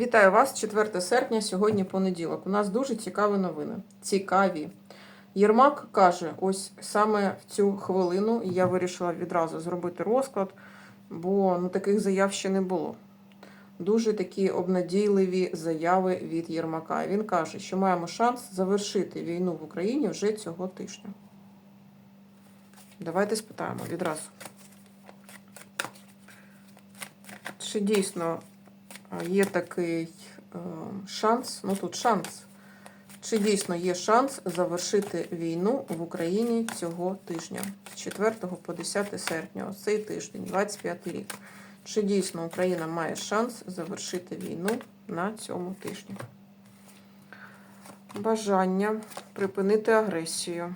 Вітаю вас, 4 серпня, сьогодні понеділок. У нас дуже цікаві новини. Цікаві. Єрмак каже: ось саме в цю хвилину я вирішила відразу зробити розклад, бо ну, таких заяв ще не було. Дуже такі обнадійливі заяви від Єрмака. Він каже, що маємо шанс завершити війну в Україні вже цього тижня. Давайте спитаємо відразу. Чи дійсно є такий е, шанс, ну тут шанс, чи дійсно є шанс завершити війну в Україні цього тижня, з 4 по 10 серпня, цей тиждень, 25 рік. Чи дійсно Україна має шанс завершити війну на цьому тижні? Бажання припинити агресію.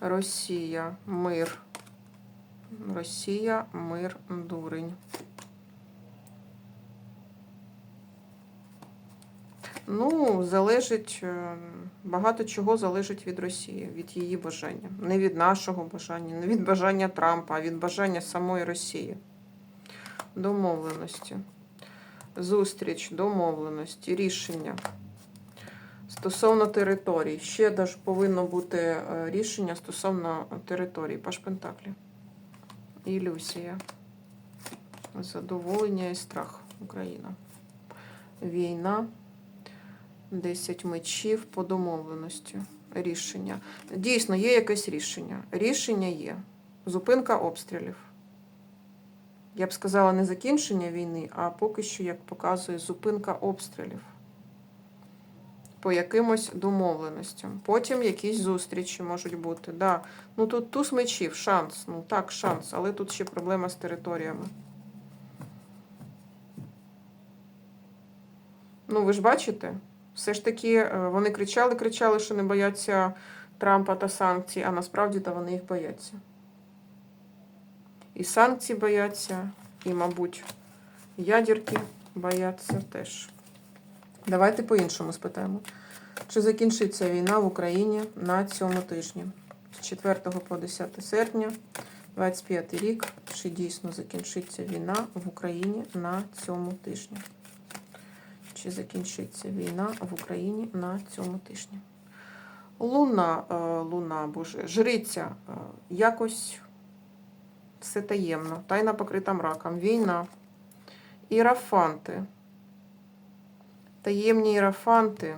Росія, мир. Росія, мир, дурень. Ну, залежить, е, багато чого залежить від Росії, від її бажання. Не від нашого бажання, не від бажання Трампа, а від бажання самої Росії. Домовленості. Зустріч, домовленості, рішення. Стосовно територій. Ще даже повинно бути е, рішення стосовно територій. Паш Пентаклі. Ілюзія. Задоволення і страх. Україна. Війна. 10 мечів по домовленості. Рішення. Дійсно, є якесь рішення. Рішення є. Зупинка обстрілів. Я б сказала, не закінчення війни, а поки що, як показує, зупинка обстрілів. По якимось домовленостям. Потім якісь зустрічі можуть бути. Да. Ну тут туз мечів, шанс. Ну так, шанс, але тут ще проблема з територіями. Ну, ви ж бачите? Все ж таки, е, вони кричали, кричали, що не бояться Трампа та санкцій, а насправді то вони їх бояться. І санкцій бояться, і, мабуть, ядерки бояться теж. Давайте по-іншому спитаємо. Чи закінчиться війна в Україні на цьому тижні? З 4 по 10 серпня, 25 рік. Чи дійсно закінчиться війна в Україні на цьому тижні? Чи закінчиться війна в Україні на цьому тижні? Луна, е, луна, боже, жриця, е, якось все таємно, тайна покрита мраком, війна, ірафанти, таємні ірафанти,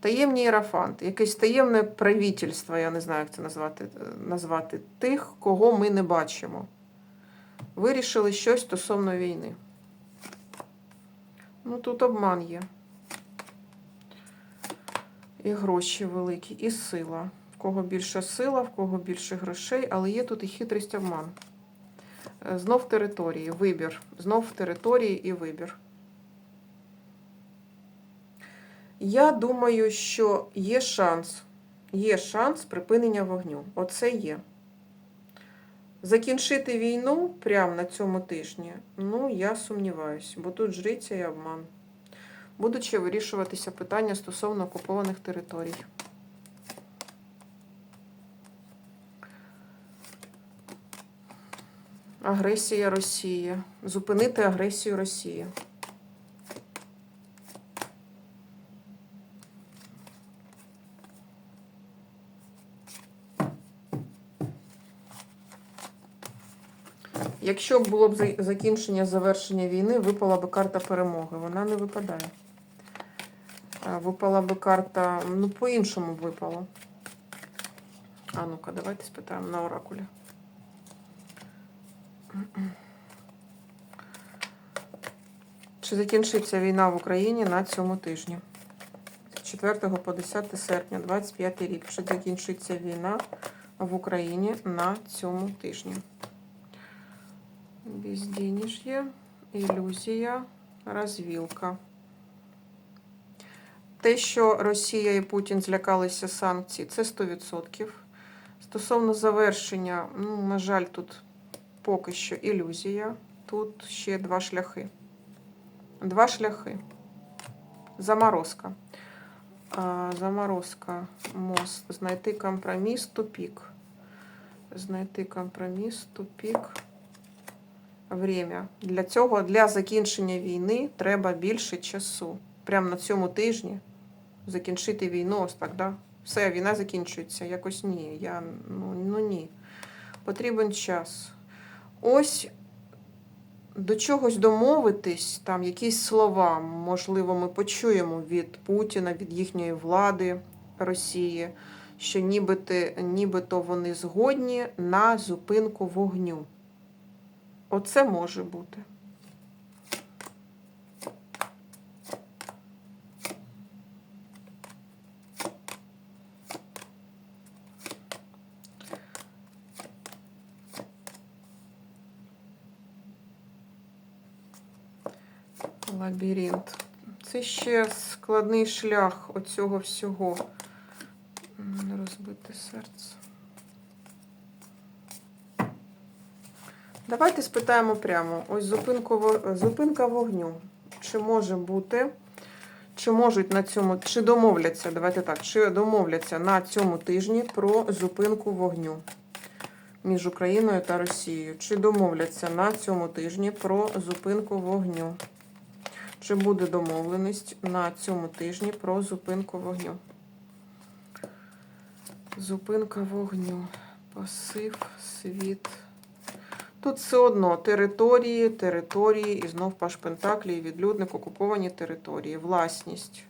таємні ірафанти, якесь таємне правительство, я не знаю, як це назвати, назвати тих, кого ми не бачимо. Вирішили щось стосовно війни. Ну, тут обман є. І гроші великі, і сила. В кого більша сила, в кого більше грошей, але є тут і хитрість обман. Е, Знов території, вибір. Знов території і вибір. Я думаю, що є шанс. Є шанс припинення вогню. Оце є. Закінчити війну прямо на цьому тижні, ну, я сумніваюся, бо тут жриця і обман. Будуть ще вирішуватися питання стосовно окупованих територій. Агресія Росії. Зупинити агресію Росії. Якщо було б закінчення завершення війни, випала б карта перемоги. Вона не випадає. Випала б карта, ну, по-іншому б випало. А ну-ка, давайте спитаємо на оракулі. Чи закінчиться війна в Україні на цьому тижні? З 4 по 10 серпня, 25 рік. Чи закінчиться війна в Україні на цьому тижні? Безденежье, ілюзія, розвілка. Те, що Росія і Путін злякалися санкцій, це 100%. Стосовно завершення, ну, на жаль, тут поки що ілюзія. Тут ще два шляхи. Два шляхи. Заморозка. А, заморозка, мост. Знайти компроміс, тупік. Знайти компроміс, тупік. Время. Для цього, для закінчення війни треба більше часу. Прямо на цьому тижні закінчити війну, ось так, да? Все, війна закінчується. Якось ні. Я, ну, ну ні. Потрібен час. Ось до чогось домовитись, там якісь слова, можливо, ми почуємо від Путіна, від їхньої влади Росії, що нібито, нібито вони згодні на зупинку вогню. Оце може бути. Лабіринт. Це ще складний шлях оцього всього. Розбите серце. Давайте спитаємо прямо. Ось зупинку, зупинка вогню. Чи може бути, чи можуть на цьому, чи домовляться, давайте так, чи домовляться на цьому тижні про зупинку вогню між Україною та Росією? Чи домовляться на цьому тижні про зупинку вогню? Чи буде домовленість на цьому тижні про зупинку вогню? Зупинка вогню. Пасив, світ. Тут все одно території, території, і знов паш Пентаклі, і відлюдник, окуповані території, власність.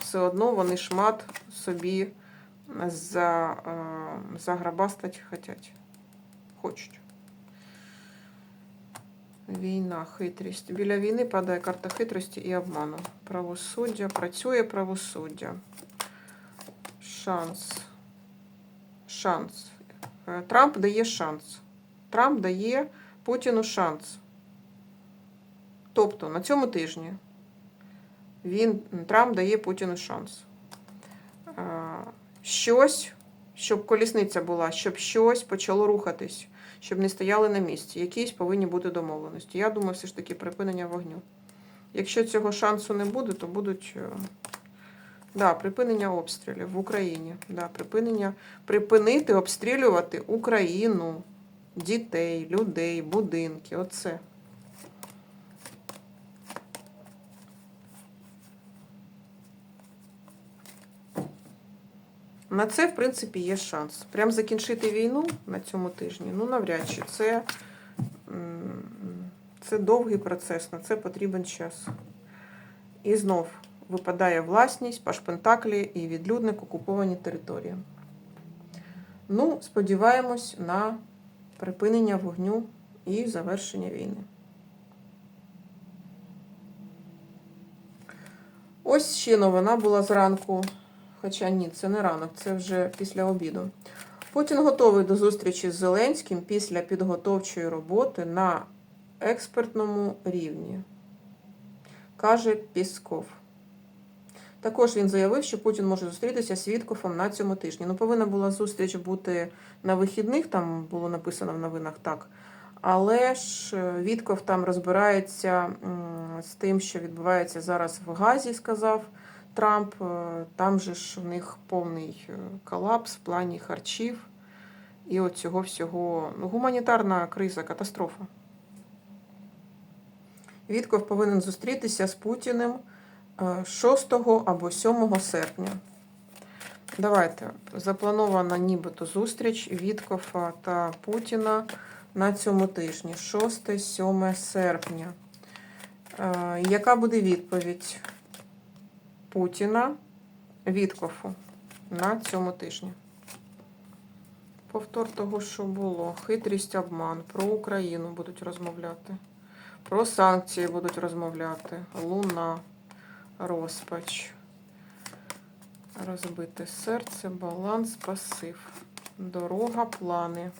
Все одно вони шмат собі за, е, заграбастать хотять. Хочуть. Війна, хитрість. Біля війни падає карта хитрості і обману. Правосуддя. Працює правосуддя. Шанс. Шанс. Е, Трамп дає шанс. Трамп дає Путіну шанс. Тобто на цьому тижні він, Трамп дає Путіну шанс. Щось, щоб колісниця була, щоб щось почало рухатись, щоб не стояли на місці. Якісь повинні бути домовленості. Я думаю, все ж таки припинення вогню. Якщо цього шансу не буде, то будуть. е, Да, припинення обстрілів в Україні. Да, припинення, припинити обстрілювати Україну, дітей, людей, будинки. Оце. На це, в принципі, є шанс. Прям закінчити війну на цьому тижні, ну, навряд чи. Це, це довгий процес, на це потрібен час. І знов випадає власність, паш Пентаклі і відлюдник окуповані території. Ну, сподіваємось на припинення вогню і завершення війни. Ось ще новина була зранку. Хоча ні, це не ранок, це вже після обіду. Путін готовий до зустрічі з Зеленським після підготовчої роботи на експертному рівні, каже Пісков. Також він заявив, що Путін може зустрітися з Віткофом на цьому тижні. Ну, повинна була зустріч бути на вихідних, там було написано в новинах так. Але ж е, Вітков там розбирається з тим, що відбувається зараз в Газі, сказав Трамп. Е, Там же ж в них повний е, колапс в плані харчів і от цього всього. Ну, гуманітарна криза, катастрофа. Вітков повинен зустрітися з Путіним 6 або 7 серпня. Давайте. Запланована нібито зустріч Віткофа та Путіна на цьому тижні, 6-7 серпня. Е, Яка буде відповідь Путіна Віткофу на цьому тижні? Повтор того, що було. Хитрість, обман. Про Україну будуть розмовляти. Про санкції будуть розмовляти. Луна, розпач. Розбите серце, баланс, пасив. Дорога, плани.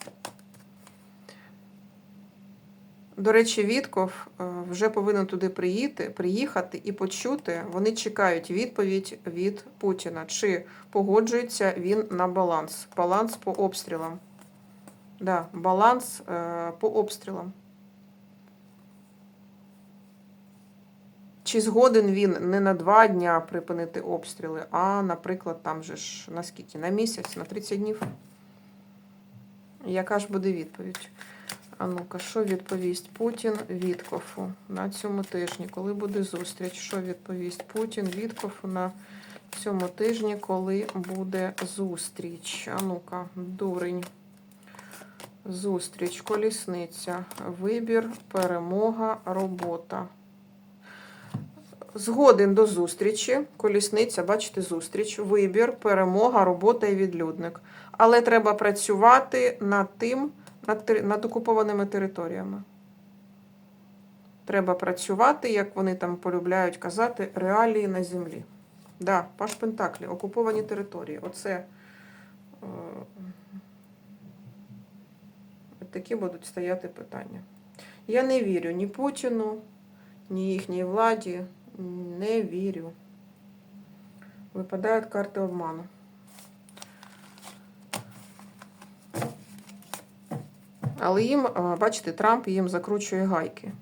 До речі, Вітков е, вже повинен туди приїти, приїхати і почути. Вони чекають відповідь від Путіна. Чи погоджується він на баланс? Баланс по обстрілам. Да, баланс е, по обстрілам. Чи згоден він не на два дня припинити обстріли, а, наприклад, там же ж на скільки? На місяць, на 30 днів? Яка ж буде відповідь? А ну-ка, що відповість Путін Віткофу на цьому тижні? Коли буде зустріч? Що відповість Путін Віткофу на цьому тижні, коли буде зустріч? А ну-ка, дурень. Зустріч, колісниця, вибір, перемога, робота. Згоден до зустрічі, колісниця, бачите, зустріч, вибір, перемога, робота і відлюдник. Але треба працювати над тим, над, над окупованими територіями. Треба працювати, як вони там полюбляють казати, реалії на землі. Да, Паш Пентаклі, окуповані території. Оце е, такі будуть стояти питання. Я не вірю ні Путіну, ні їхній владі. Не вірю. Випадають карти обману. Але їм, бачите, Трамп їм закручує гайки.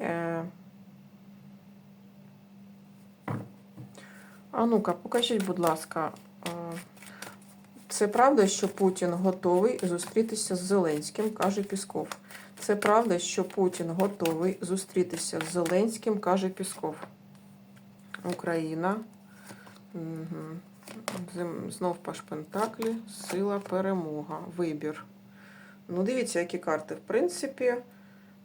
Е, А ну-ка, покажіть, будь ласка, е, це правда, що Путін готовий зустрітися з Зеленським, каже Пісков. Це правда, що Путін готовий зустрітися з Зеленським, каже Пісков. Україна. Угу. Знов Паш Пентаклі, сила, перемога, вибір. Ну, дивіться, які карти. В принципі,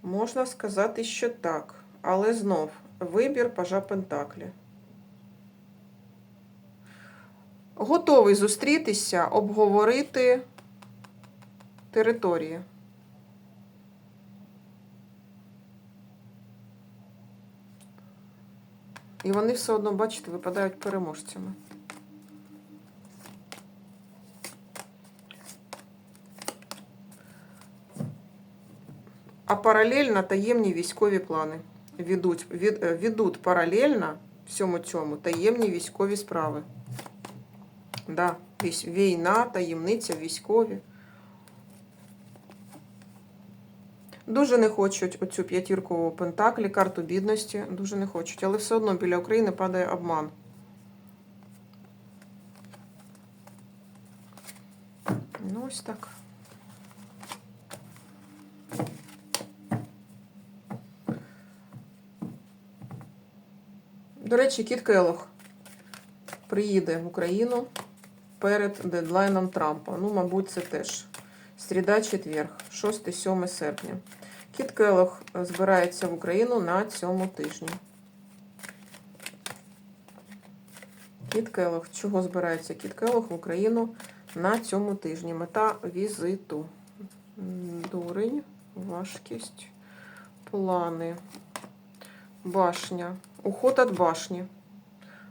можна сказати, що так. Але знов вибір пажа Пентаклі. Готовий зустрітися, обговорити території. І вони все одно, бачите, випадають переможцями. А паралельно таємні військові плани. Ведуть, від, е, ведуть паралельно всьому цьому таємні військові справи. Да, війна, таємниця, військові. Дуже не хочуть оцю п'ятірку Пентаклі, карту бідності. Дуже не хочуть. Але все одно біля України падає обман. Ну, ось так. До речі, Кіт Келох приїде в Україну перед дедлайном Трампа. Ну, мабуть, це теж середа, четверг, 6-7 серпня. Кіт Келох збирається в Україну на цьому тижні. Кіт Келох. Чого збирається Кіт Келох в Україну на цьому тижні? Мета візиту. Дурень, важкість, плани, башня. Уход від башні.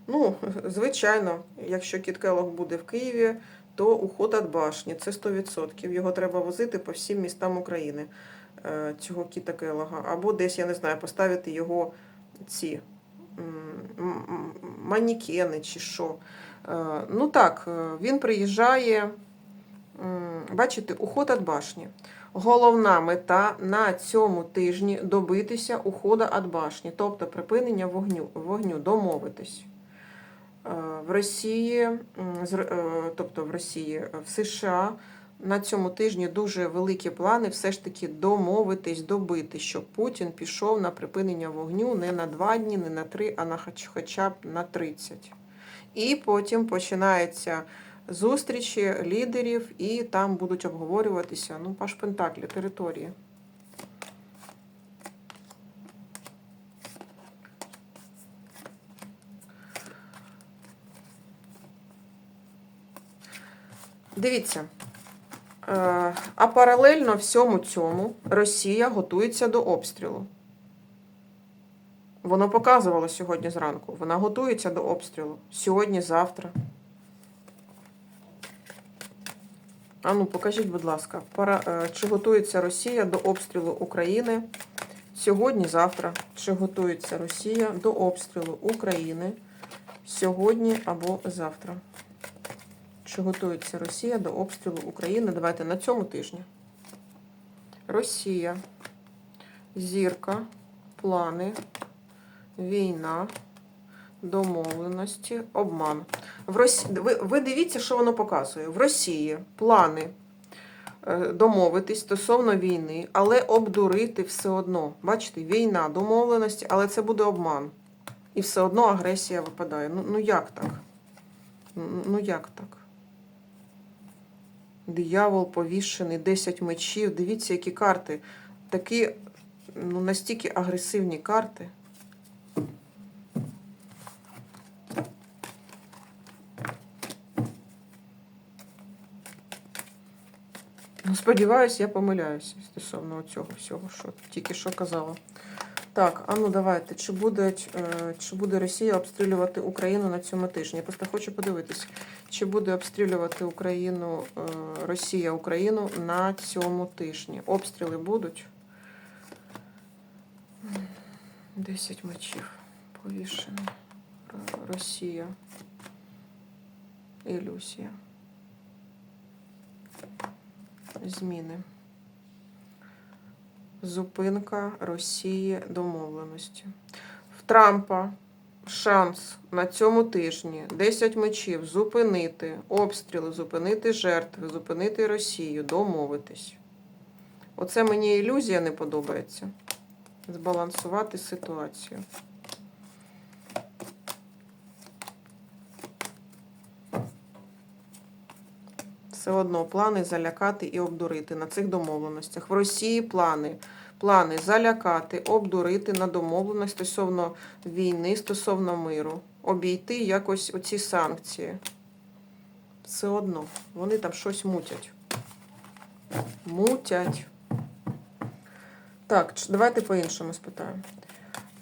Ну, звичайно, якщо Кіт Келох буде в Києві, то уход від башні. Це 100%. Його треба возити по всім містам України, цього Кіта Келога. Або десь, я не знаю, поставити його ці манікени чи що. Е, Ну так, е, він приїжджає, бачите, уход від башні. Головна мета на цьому тижні добитися уходу від башні, тобто припинення вогню, вогню домовитись. Е, В Росії, е, тобто в Росії, е, в США на цьому тижні дуже великі плани все ж таки домовитись, добити, щоб Путін пішов на припинення вогню не на два дні, не на три, а на хоч- хоча б на 30. І потім починаються зустрічі лідерів, і там будуть обговорюватися ну, Паш Пентаклі, території. Дивіться. Е, А паралельно всьому цьому Росія готується до обстрілу. Воно показувало сьогодні зранку. Вона готується до обстрілу. Сьогодні, завтра. А ну, покажіть, будь ласка, пара, е, чи готується Росія до обстрілу України сьогодні, завтра? Чи готується Росія до обстрілу України сьогодні або завтра? Чи готується Росія до обстрілу України? Давайте на цьому тижні. Росія, зірка, плани, війна, домовленості, обман. В Росі... ви, ви дивіться, що воно показує. В Росії плани е, домовитись стосовно війни, але обдурити все одно. Бачите, війна, домовленості, але це буде обман. І все одно агресія випадає. Ну, ну як так? Ну ну, як так? Диявол повішений, 10 мечів. Дивіться, які карти. Такі ну, настільки агресивні карти. Ну, сподіваюсь, я помиляюся стосовно цього всього, що тільки що казала. Так, а ну давайте. Чи буде, е, чи буде Росія обстрілювати Україну на цьому тижні? Я просто хочу подивитись, чи буде обстрілювати Україну е, Росія Україну на цьому тижні. Обстріли будуть. 10 мечів. Повішений. Р- Росія. Ілюзія. Зміни. Зупинка Росії домовленості. В Трампа шанс на цьому тижні 10 мечів зупинити обстріли, зупинити жертви, зупинити Росію, домовитись. Оце мені ілюзія не подобається. Збалансувати ситуацію. Все одно плани залякати і обдурити на цих домовленостях. В Росії плани. Плани залякати, обдурити на домовленість стосовно війни, стосовно миру. Обійти якось оці санкції. Все одно. Вони там щось мутять. Мутять. Так, давайте по-іншому спитаємо.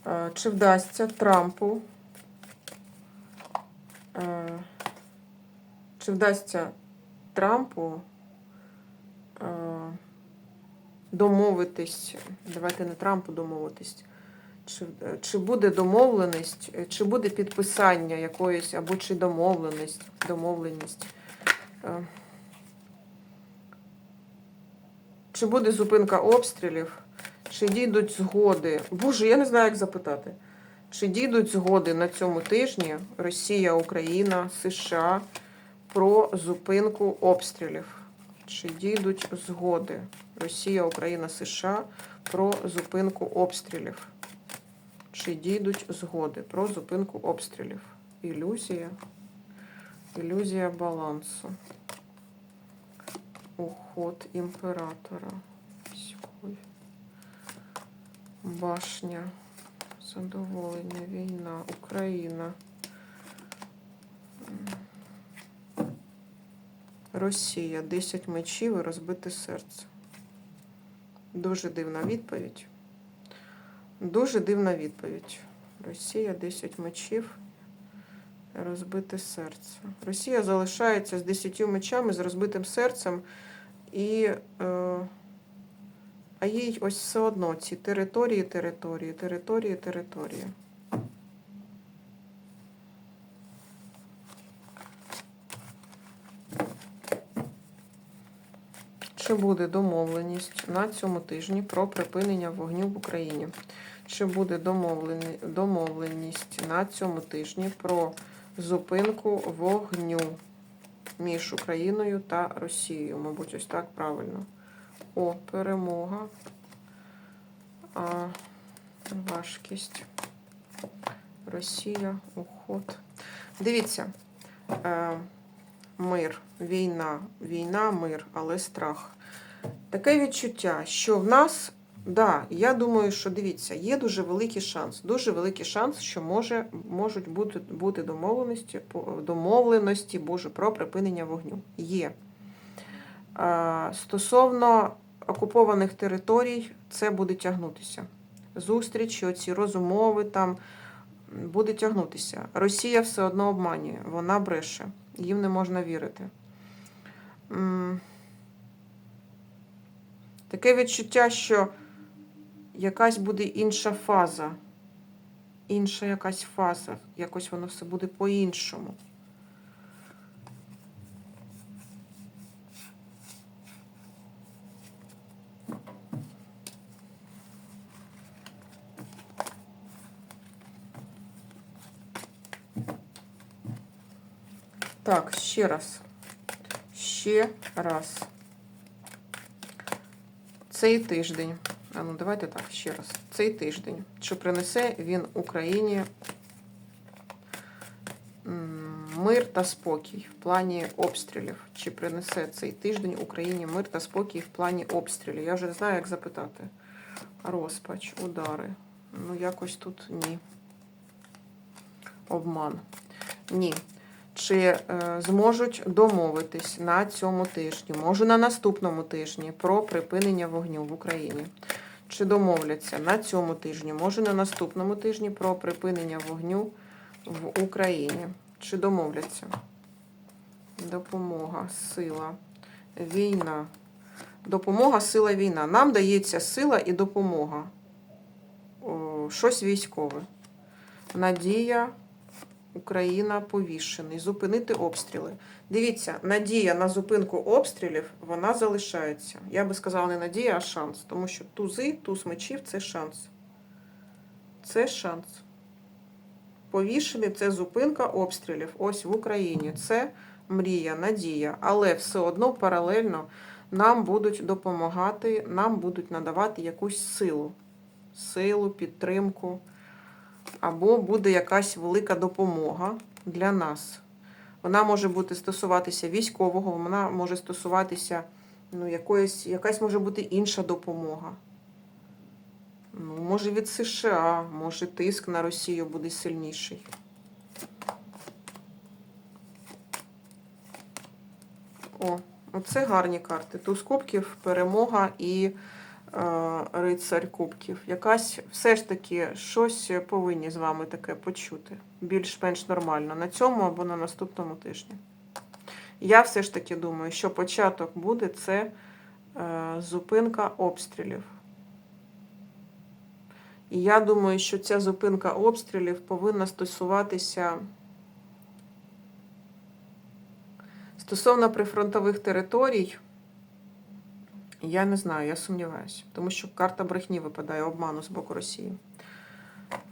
Е, Чи вдасться Трампу? е, Чи вдасться Трампу е, домовитись, давайте не Трампу домовитись, чи, е, чи буде домовленість, е, чи буде підписання якоїсь, або чи домовленість, домовленість. Чи буде зупинка обстрілів, чи дійдуть згоди? Боже, я не знаю, як запитати. Чи дійдуть згоди на цьому тижні Росія, Україна, США про зупинку обстрілів? Чи дійдуть згоди Росія, Україна, США про зупинку обстрілів? Чи дійдуть згоди про зупинку обстрілів? Ілюзія. Ілюзія балансу. Уход імператора. Башня. Задоволення, війна, Україна. Росія, 10 мечів і розбите серце. Дуже дивна відповідь. Дуже дивна відповідь. Росія, 10 мечів. Розбите серце. Росія залишається з 10 мечами, з розбитим серцем. І, е, а їй ось все одно ці території, території, території, території. Чи буде домовленість на цьому тижні про припинення вогню в Україні? Чи буде домовленість на цьому тижні про зупинку вогню між Україною та Росією? Мабуть, ось так правильно. О, перемога. А, важкість. Росія, уход. Дивіться. Е, мир, війна, війна, мир, але страх. Таке відчуття, що в нас, да, я думаю, що дивіться, є дуже великий шанс. Дуже великий шанс, що може, можуть бути, бути домовленості, домовленості Боже, про припинення вогню. Є. А, стосовно окупованих територій, це буде тягнутися. Зустрічі, оці розумови там буде тягнутися. Росія все одно обманює, вона бреше їм не можна вірити. Таке відчуття, що якась буде інша фаза. Інша якась фаза. Якось воно все буде по-іншому. Так, ще раз. Ще раз. Цей тиждень. А ну давайте так ще раз. Цей тиждень. Чи принесе він Україні мир та спокій в плані обстрілів? Чи принесе цей тиждень Україні мир та спокій в плані обстрілів? Я вже не знаю, як запитати. Розпач, удари. Ну, якось тут ні. Обман. Ні. Чи е, зможуть домовитись на цьому тижні, може на наступному тижні, про припинення вогню в Україні? Чи домовляться на цьому тижні, може на наступному тижні про припинення вогню в Україні? Чи домовляться? Допомога, сила, війна. Допомога, сила, війна. Нам дається сила і допомога. Щось військове. Надія, Україна повішений. Зупинити обстріли. Дивіться, надія на зупинку обстрілів, вона залишається. Я би сказала, не надія, а шанс. Тому що тузи, туз мечів це шанс. Це шанс. Повішений це зупинка обстрілів. Ось в Україні. Це мрія, надія. Але все одно паралельно нам будуть допомагати, нам будуть надавати якусь силу. Силу, підтримку. Або буде якась велика допомога для нас. Вона може бути стосуватися військового, вона може стосуватися ну, якоїсь, якась може бути інша допомога. Ну, може від США, може тиск на Росію буде сильніший. О, оце гарні карти. Туз кубків, перемога і рицарь кубків. Якась все ж таки щось повинні з вами таке почути. Більш-менш нормально на цьому або на наступному тижні. Я все ж таки думаю, що початок буде це е, зупинка обстрілів. І я думаю, що ця зупинка обстрілів повинна стосуватися стосовно прифронтових територій. Я не знаю, я сумніваюся, тому що карта брехні випадає обману з боку Росії.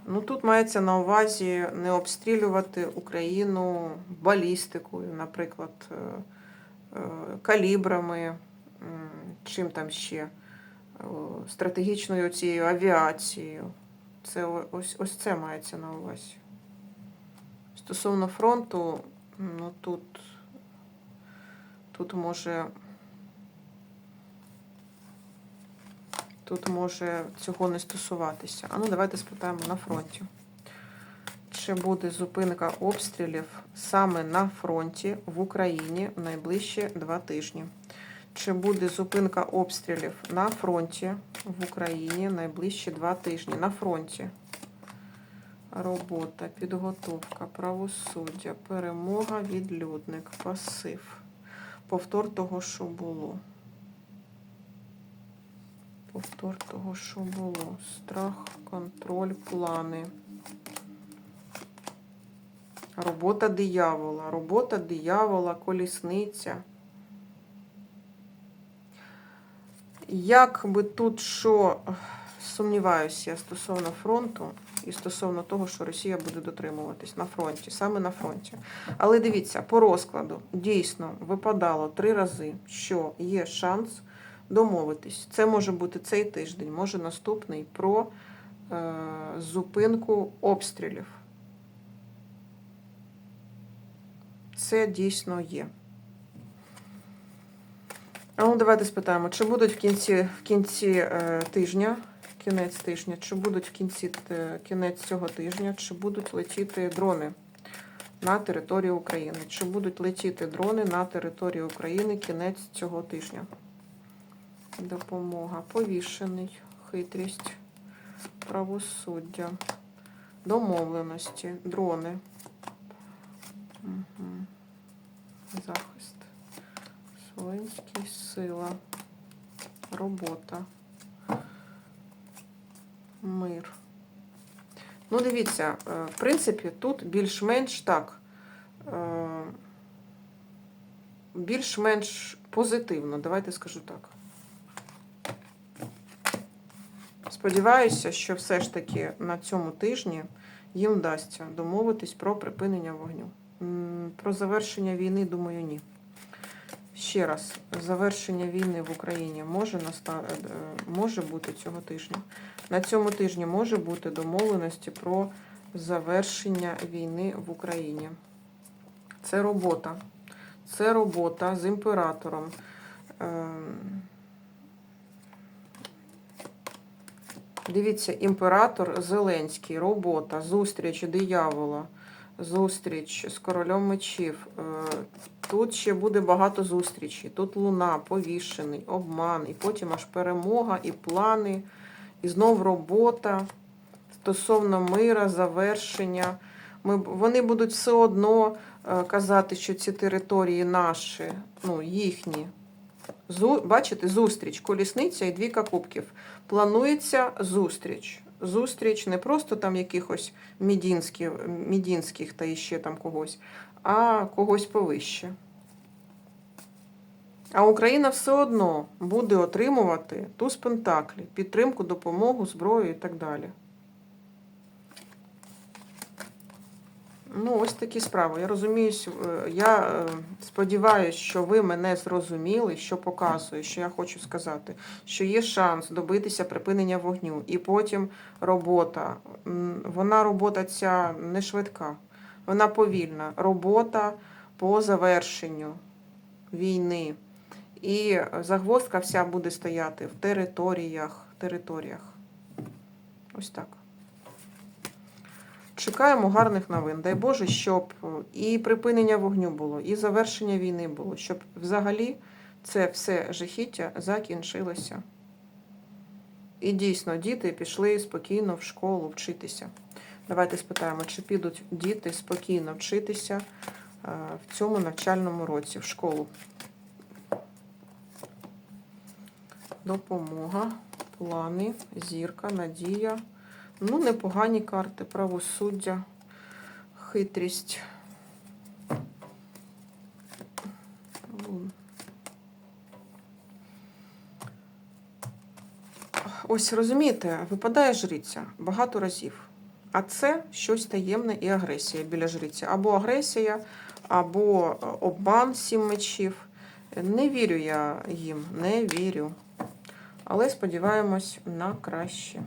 Ну тут мається на увазі не обстрілювати Україну балістикою, наприклад, е, е, калібрами, чим там ще, е, стратегічною цією авіацією. Це ось, ось це мається на увазі. Стосовно фронту, ну тут, тут може. Тут може цього не стосуватися. А ну давайте спитаємо на фронті. Чи буде зупинка обстрілів саме на фронті в Україні в найближчі два тижні? Чи буде зупинка обстрілів на фронті в Україні найближчі два тижні? На фронті. Робота, підготовка, правосуддя, перемога, відлюдник, пасив. Повтор того, що було. Повтор того, що було. Страх, контроль, плани. Робота диявола. Робота диявола, колісниця. Як би тут що сумніваюся я стосовно фронту і стосовно того, що Росія буде дотримуватись на фронті, саме на фронті. Але дивіться, по розкладу дійсно випадало три рази, що є шанс домовитись. Це може бути цей тиждень, може наступний про е, зупинку обстрілів. Це дійсно є. А ну давайте спитаємо, чи будуть в кінці, в кінці е, тижня, кінець тижня, чи будуть в кінці е, кінець цього тижня, чи будуть летіти дрони на територію України? Чи будуть летіти дрони на територію України кінець цього тижня? Допомога, повішений, хитрість, правосуддя, домовленості, дрони, угу. захист, Словенський, сила, робота, мир. Ну, дивіться, е, в принципі, тут більш-менш так, е, більш-менш позитивно, давайте скажу так. Сподіваюся, що все ж таки на цьому тижні їм вдасться домовитись про припинення вогню. Про завершення війни, думаю, ні. Ще раз, завершення війни в Україні може, наста... е, може бути цього тижня. На цьому тижні може бути домовленості про завершення війни в Україні. Це робота. Це робота з імператором. Дивіться, імператор Зеленський, робота, зустріч диявола, зустріч з королем мечів. Е, Тут ще буде багато зустрічей. Тут луна, повішений, обман, і потім аж перемога, і плани, і знов робота стосовно мира, завершення. Ми, вони будуть все одно е, казати, що ці території наші, ну, їхні. Зу, бачите, зустріч, колісниця і двійка кубків. Планується зустріч. Зустріч не просто там якихось мідінських, мідінських та іще там когось, а когось повище. А Україна все одно буде отримувати ту спентаклі, підтримку, допомогу, зброю і так далі. Ну, ось такі справи. Я розумію, е, я е, сподіваюся, що ви мене зрозуміли, що показую, що я хочу сказати, що є шанс добитися припинення вогню. І потім робота. Вона робота ця не швидка, вона повільна. Робота по завершенню війни. І загвоздка вся буде стояти в територіях. територіях. Ось так. Чекаємо гарних новин. Дай Боже, щоб і припинення вогню було, і завершення війни було, щоб взагалі це все жахіття закінчилося. І дійсно, діти пішли спокійно в школу вчитися. Давайте спитаємо, чи підуть діти спокійно вчитися е, в цьому навчальному році в школу. Допомога, плани, зірка, надія. Ну, непогані карти, правосуддя, хитрість. Ось розумієте, випадає жриця багато разів. А це щось таємне і агресія біля жриці. Або агресія, або е, обман сім мечів. Не вірю я їм, не вірю. Але сподіваємось на краще.